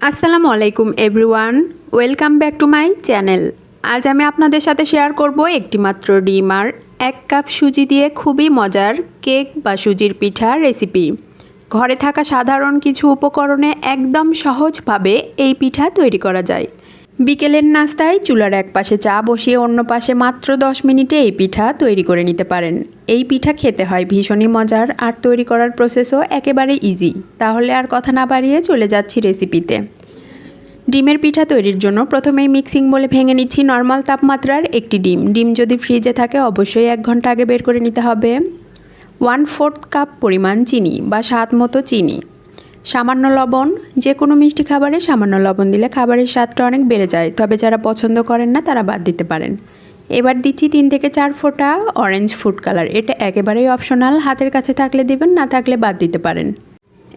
আসসালামু আলাইকুম everyone welcome back to my channel আজ আমি আপনাদের সাথে শেয়ার করব একটিমাত্র ডিম আর এক কাপ সুজি দিয়ে খুবই মজার কেক বা সুজির পিঠা রেসিপি ঘরে থাকা সাধারণ কিছু উপকরণে একদম সহজভাবে এই পিঠা তৈরি করা যায়। বিকেলের নাস্তায় চুলার এক পাশে চা বসিয়ে অন্য পাশে মাত্র দশ মিনিটে এই পিঠা তৈরি করে নিতে পারেন। এই পিঠা খেতে হয় ভীষণই মজার আর তৈরি করার প্রসেসও একেবারে ইজি তাহলে আর কথা না বাড়িয়ে চলে যাচ্ছি রেসিপিতে ডিমের পিঠা তৈরির জন্য প্রথমেই মিক্সিং বলে ভেঙে নিচ্ছি নর্মাল তাপমাত্রার একটি ডিম। ডিম যদি ফ্রিজে থাকে, অবশ্যই এক ঘণ্টা আগে বের করে নিতে হবে। ওয়ান ফোর্থ কাপ পরিমাণ চিনি বা স্বাদ মতো চিনি। সামান্য লবণ, যে কোনো মিষ্টি খাবারে সামান্য লবণ দিলে খাবারের স্বাদটা অনেক বেড়ে যায়। তবে যারা পছন্দ করেন না, তারা বাদ দিতে পারেন। এবার দিচ্ছি তিন থেকে চার ফোঁটা অরেঞ্জ ফুড কালার এটা একেবারেই অপশনাল হাতের কাছে থাকলে দিবেন, না থাকলে বাদ দিতে পারেন।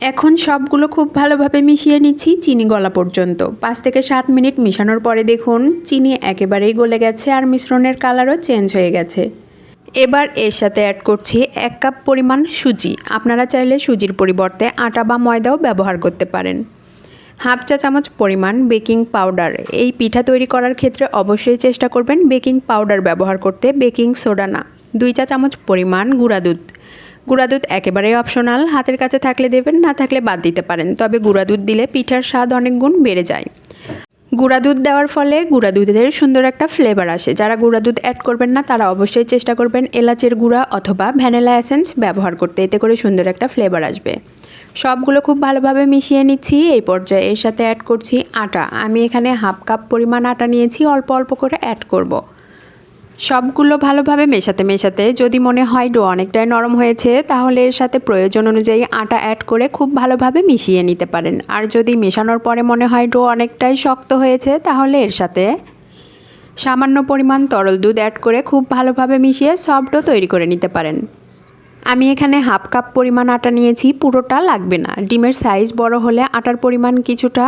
এখন সবগুলো খুব ভালোভাবে মিশিয়ে নিচ্ছি চিনি গলা পর্যন্ত। পাঁচ থেকে সাত মিনিট মিশানোর পরে দেখুন, চিনি একেবারেই গলে গেছে আর মিশ্রণের কালারও চেঞ্জ হয়ে গেছে। এবার এর সাথে অ্যাড করছি এক কাপ পরিমাণ সুজি। আপনারা চাইলে সুজির পরিবর্তে আটা বা ময়দাও ব্যবহার করতে পারেন। হাফ চা চামচ পরিমাণ বেকিং পাউডার। এই পিঠা তৈরি করার ক্ষেত্রে অবশ্যই চেষ্টা করবেন বেকিং পাউডার ব্যবহার করতে, বেকিং সোডা না। দুই চা চামচ পরিমাণ গুঁড়া দুধ। গুঁড়া দুধ একেবারেই অপশনাল হাতের কাছে থাকলে দেবেন, না থাকলে বাদ দিতে পারেন। তবে গুঁড়া দুধ দিলে পিঠার স্বাদ অনেক গুণ বেড়ে যায়। গুঁড়া দুধ দেওয়ার ফলে গুঁড়া দুধের সুন্দর একটা ফ্লেভার আসে। যারা গুঁড়া দুধ অ্যাড করবেন না, তারা অবশ্যই চেষ্টা করবেন এলাচের গুঁড়া অথবা ভ্যানিলা এসেন্স ব্যবহার করতে। এতে করে সুন্দর একটা ফ্লেভার আসবে। সবগুলো খুব ভালোভাবে মিশিয়ে নিচ্ছি। এই পর্যায়ে এর সাথে অ্যাড করছি আটা। আমি এখানে হাফ কাপ পরিমাণ আটা নিয়েছি। অল্প অল্প করে অ্যাড করব। সবগুলো ভালোভাবে মেশাতে মেশাতে যদি মনে হয় ডো অনেকটাই নরম হয়েছে, তাহলে এর সাথে প্রয়োজন অনুযায়ী আটা অ্যাড করে খুব ভালোভাবে মিশিয়ে নিতে পারেন। আর যদি মেশানোর পরে মনে হয় ডো অনেকটাই শক্ত হয়েছে, তাহলে এর সাথে সামান্য পরিমাণ তরল দুধ অ্যাড করে খুব ভালোভাবে মিশিয়ে সফট ডো তৈরি করে নিতে পারেন। আমি এখানে হাফ কাপ পরিমাণ আটা নিয়েছি, পুরোটা লাগবে না। ডিমের সাইজ বড় হলে আটার পরিমাণ কিছুটা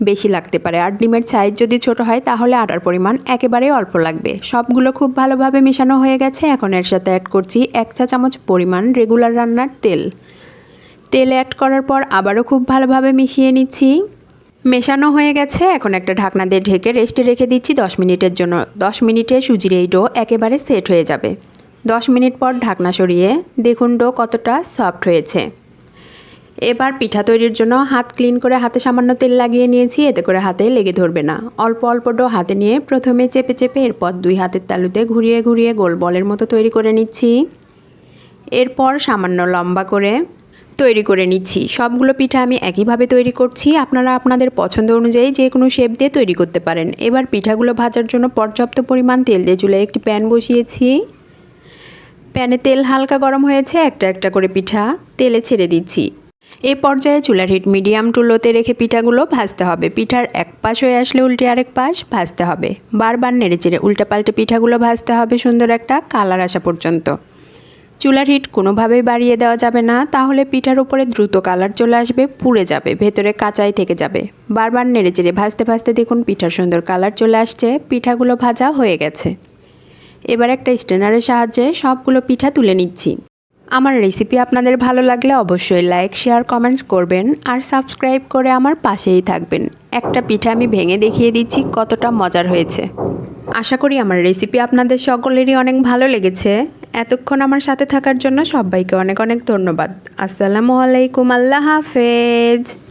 বেশি লাগতে পারে। আর ডিমের সাইজ যদি ছোট হয়, তাহলে আটার পরিমাণ একেবারেই অল্প লাগবে। সবগুলো খুব ভালোভাবে মেশানো হয়ে গেছে। এখন এর সাথে অ্যাড করছি এক চা চামচ পরিমাণ রেগুলার রান্নার তেল। তেল অ্যাড করার পর আবারও খুব ভালোভাবে মিশিয়ে নিচ্ছি। মেশানো হয়ে গেছে। এখন একটা ঢাকনা দিয়ে ঢেকে রেস্টে রেখে দিচ্ছি দশ মিনিটের জন্য। দশ মিনিটে সুজির এই ডো একেবারে সেট হয়ে যাবে। দশ মিনিট পর ঢাকনা সরিয়ে দেখুন ডো কতটা সফট হয়েছে। এবার পিঠা তৈরির জন্য হাত ক্লিন করে হাতে সামান্য তেল লাগিয়ে নিয়েছি, এতে করে হাতে লেগে ধরবে না। অল্প অল্প ডো হাতে নিয়ে প্রথমে চেপে চেপে এরপর দুই হাতের তালুতে ঘুরিয়ে ঘুরিয়ে গোল বলের মতো তৈরি করে নিচ্ছি। এরপর সামান্য লম্বা করে তৈরি করে নিচ্ছি। সবগুলো পিঠা আমি একইভাবে তৈরি করছি। আপনারা আপনাদের পছন্দ অনুযায়ী যে কোনো শেপ দিয়ে তৈরি করতে পারেন। এবার পিঠাগুলো ভাজার জন্য পর্যাপ্ত পরিমাণ তেল দিয়ে চুলে একটি প্যান বসিয়েছি। প্যানে তেল হালকা গরম হয়েছে, একটা একটা করে পিঠা তেলে ছেড়ে দিচ্ছি। এই পর্যায়ে চুলার হিট মিডিয়াম টু লোতে রেখে পিঠাগুলো ভাজতে হবে। পিঠার এক পাশ হয়ে আসলে উল্টে আরেক পাশ ভাজতে হবে। বারবার নেড়ে চেড়ে উল্টে পাল্টে পিঠাগুলো ভাজতে হবে সুন্দর একটা কালার আসা পর্যন্ত। চুলার হিট কোনোভাবেই বাড়িয়ে দেওয়া যাবে না, তাহলে পিঠার উপরে দ্রুত কালার চলে আসবে, পুড়ে যাবে, ভেতরে কাঁচাই থেকে যাবে। বারবার নেড়ে চেড়ে ভাজতে ভাজতে দেখুন পিঠার সুন্দর কালার চলে আসছে, পিঠাগুলো ভাজা হয়ে গেছে। এবার একটা স্টেনারের সাহায্যে সবগুলো পিঠা তুলে নিচ্ছি। আমার রেসিপি আপনাদের ভালো লাগলে অবশ্যই লাইক শেয়ার কমেন্টস করবেন আর সাবস্ক্রাইব করে আমার পাশেই থাকবেন। একটা পিঠা আমি ভেঙে দেখিয়ে দিচ্ছি কতটা মজার হয়েছে। আশা করি আমার রেসিপি আপনাদের সকলেরই অনেক ভালো লেগেছে। এতক্ষণ আমার সাথে থাকার জন্য সবাইকে অনেক অনেক ধন্যবাদ। আসসালামু আলাইকুম, আল্লাহ হাফেজ।